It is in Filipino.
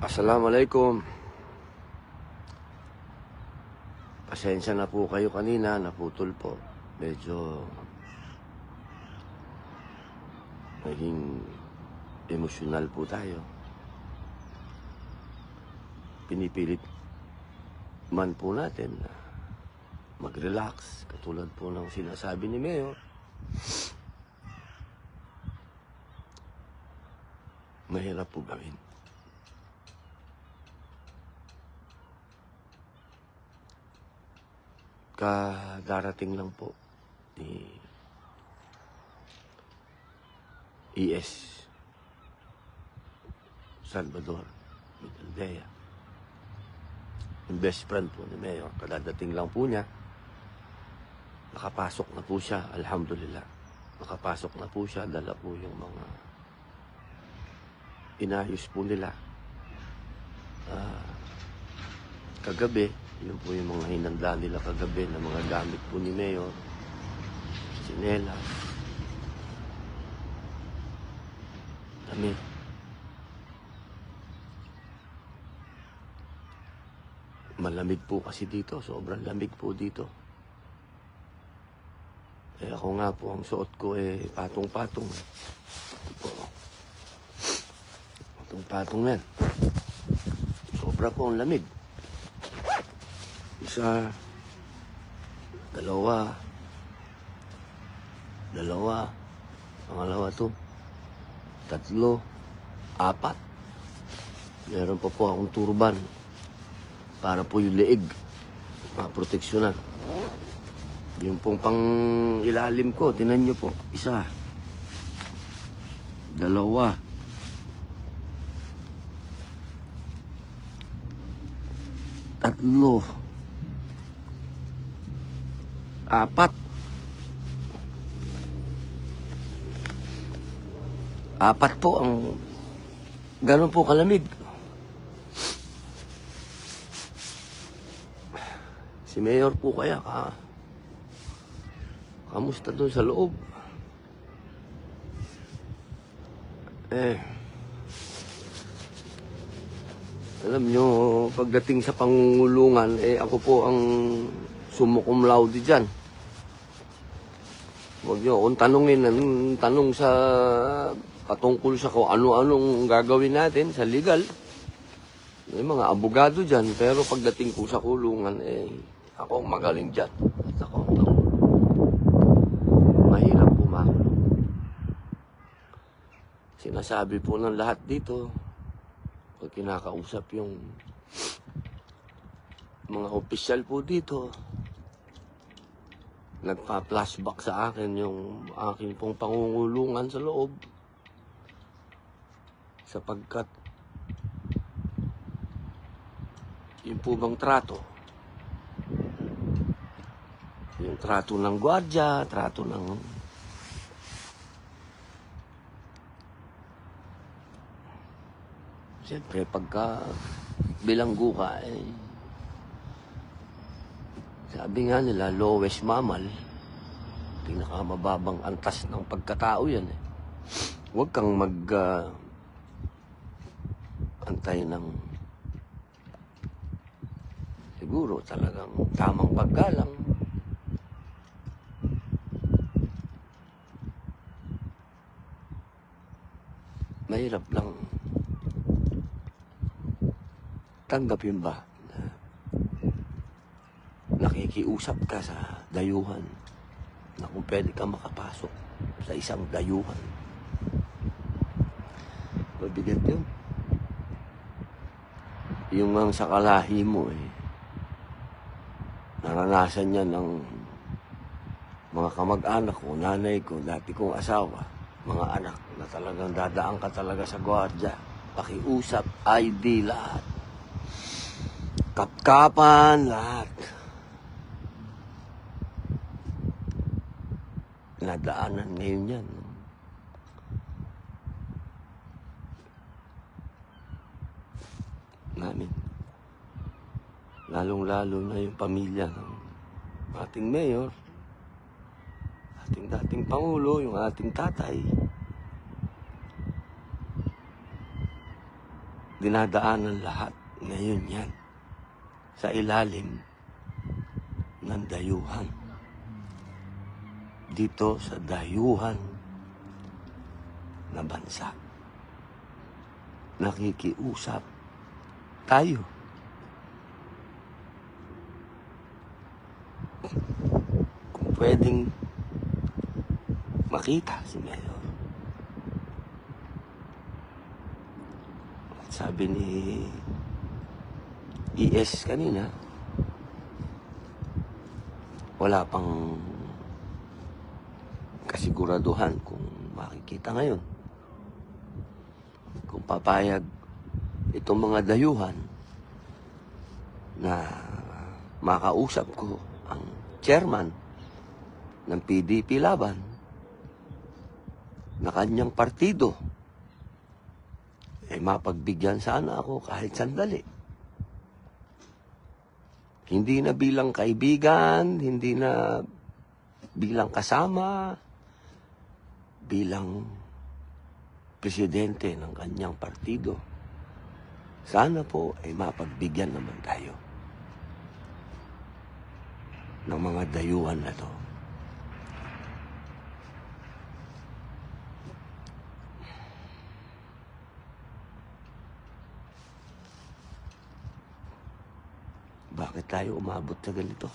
Assalamualaikum. Pasensya na po kayo kanina, naputol po. Medyo naging emosyonal po tayo. Pinipilit man po natin na mag-relax, katulad po ng sinasabi ni Mayor. Mahirap po gawin. Kadarating lang po ni ES Salvador Mitaldea. Yung best friend po ni Mayor, kadadating lang po niya. Nakapasok na po siya, alhamdulillah. Nakapasok na po siya, dala po yung mga inayos po nila. Ah, kagabi, yun po yung mga hinanda nila kagabi na mga gamit po ni Mayor. Sinelas. Damit. Malamig po kasi dito. Sobrang lamig po dito. Eh ako nga po, ang suot ko eh patong-patong. Patong-patong yan. Sobra po ang lamig. Isa, dalawa, dalawa, pangalawa to, tatlo, apat. Meron pa po akong turban para po yung leeg, maproteksyonan. Yung pong pang ilalim ko, tinan nyo po, isa, dalawa, tatlo, apat. Apat po ang ganun po kalamig. Si Mayor po kaya ka kamusta doon sa loob? Eh, alam nyo, pagdating sa pangungulungan, eh ako po ang sumukum laude dyan. Huwag nyo akong tanungin, anong tanong sa patungkol sa kung ano-anong gagawin natin sa legal. May mga abogado dyan, pero pagdating ko sa kulungan, eh, ako magaling dyan. At ako ang. Mahirap pumakulong. Sinasabi po ng lahat dito, pag kinakausap yung mga opisyal po dito, nagpa-flashback sa akin yung aking pong pangungulungan sa loob. Sapagkat yung po bang trato, yung trato ng gwardya, trato ng Siyempre, pagka bilanggo ka, eh, sabi nga nila, lowest mammal, pinakamababang antas ng pagkatao yan eh. Huwag kang mag ah, antay ng siguro talagang tamang paggalang. Mahirap lang tanggapin ba nakikiusap ka sa dayuhan na kung pwede ka makapasok sa isang dayuhan. Mabigat yun. Yung ang sa kalahi mo eh, naranasan niya ng mga kamag-anak ko, nanay ko, dati kong asawa, mga anak na talagang dadaan ka talaga sa gwardya. Pakiusap, ID, lahat. Kapkapan, lahat. Nadaanan ngayon yan. Namin. Lalong-lalo na yung pamilya ng ating mayor, ating dating pangulo, yung ating tatay. dinadaanan lahat ngayon yan sa ilalim ng dayuhan. Dito sa dayuhan na bansa. Nakikiusap tayo. Kung pwedeng makita si Mayor. Sabi ni ES kanina, wala pang kasiguraduhan kung makikita ngayon. Kung papayag itong mga dayuhan na makausap ko ang chairman ng PDP Laban na kanyang partido eh mapagbigyan sana ako kahit sandali. Hindi na bilang kaibigan, hindi na bilang kasama, bilang presidente ng kanyang partido. Sana po ay mapagbigyan naman tayo ng mga dayuhan na to. Bakit tayo umabot sa ganito?